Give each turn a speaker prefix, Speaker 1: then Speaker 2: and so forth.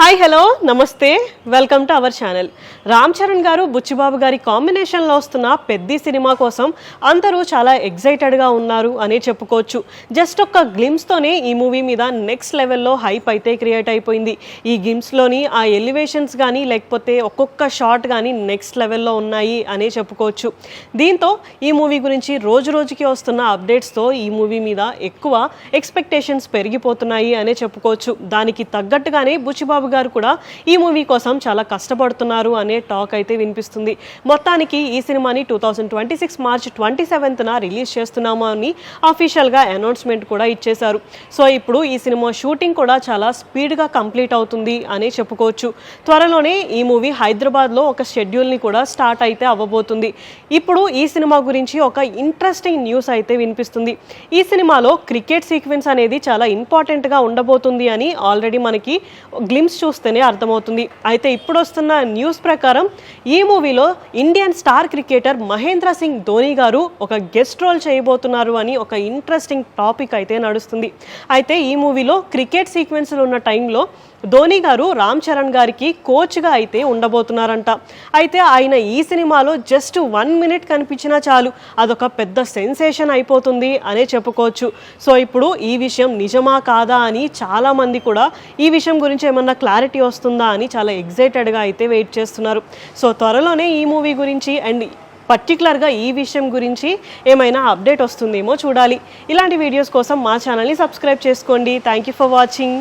Speaker 1: Hi hello నమస్తే welcome to our channel Ram Charan garu Buchibabu గారి కాంబినేషన్లో వస్తున్న పెద్ద సినిమా కోసం అందరూ చాలా ఎగ్జైటెడ్గా ఉన్నారు అనే చెప్పుకోవచ్చు. జస్ట్ ఒక్క గ్లిమ్స్తోనే ఈ మూవీ మీద నెక్స్ట్ లెవెల్లో హైప్ అయితే క్రియేట్ అయిపోయింది. ఈ గ్లిమ్స్లోని ఆ ఎలివేషన్స్ కానీ లేకపోతే ఒక్కొక్క షాట్ కానీ నెక్స్ట్ లెవెల్లో ఉన్నాయి అనే చెప్పుకోవచ్చు. దీంతో ఈ మూవీ గురించి రోజు రోజుకి వస్తున్న అప్డేట్స్తో ఈ మూవీ మీద ఎక్కువ ఎక్స్పెక్టేషన్స్ పెరిగిపోతున్నాయి అనే చెప్పుకోవచ్చు. దానికి తగ్గట్టుగానే బుచ్చిబాబు గారు కూడా ఈ మూవీ కోసం చాలా కష్టపడుతున్నారు అనే టాక్ అయితే వినిపిస్తుంది. మొత్తానికి ఈ సినిమాని two thousand twenty six March twenty సెవెంత్న release చేస్తున్నాము అని అఫీషియల్గా అనౌన్స్మెంట్ కూడా ఇచ్చేశారు. సో ఇప్పుడు ఈ సినిమా షూటింగ్ కూడా చాలా స్పీడ్గా కంప్లీట్ అవుతుంది అనే చెప్పుకోవచ్చు. త్వరలోనే ఈ మూవీ హైదరాబాద్లో ఒక షెడ్యూల్ని కూడా స్టార్ట్ అయితే అవ్వబోతుంది. ఇప్పుడు ఈ సినిమా గురించి ఒక ఇంట్రెస్టింగ్ న్యూస్ అయితే వినిపిస్తుంది. ఈ సినిమాలో క్రికెట్ సీక్వెన్స్ అనేది చాలా ఇంపార్టెంట్గా ఉండబోతుంది అని ఆల్రెడీ మనకి గ్లిమ్స్ చూస్తేనే అర్థమవుతుంది. అయితే ఇప్పుడు వస్తున్న న్యూస్ ప్రకారం ఈ మూవీలో Indian star cricketer Mahendra Singh Dhoni garu ఒక గెస్ట్ రోల్ చేయబోతున్నారు అని ఒక ఇంట్రెస్టింగ్ టాపిక్ అయితే నడుస్తుంది. అయితే ఈ మూవీలో క్రికెట్ సీక్వెన్స్లు ఉన్న టైంలో ధోని గారు రామ్ చరణ్ గారికి కోచ్గా అయితే ఉండబోతున్నారంట. అయితే ఆయన ఈ సినిమాలో జస్ట్ వన్ మినిట్ కనిపించినా చాలు అదొక పెద్ద సెన్సేషన్ అయిపోతుంది అనే చెప్పుకోవచ్చు. సో ఇప్పుడు ఈ విషయం నిజమా కాదా అని చాలామంది కూడా ఈ విషయం గురించి ఏమన్నా క్లారిటీ వస్తుందా అని చాలా ఎగ్జైటెడ్గా అయితే వెయిట్ చేస్తున్నారు. సో త్వరలోనే ఈ మూవీ గురించి అండ్ పర్టికులర్గా ఈ విషయం గురించి ఏమైనా అప్డేట్ వస్తుందేమో చూడాలి. ఇలాంటి వీడియోస్ కోసం మా ఛానల్ని సబ్స్క్రైబ్ చేసుకోండి. Thank you for watching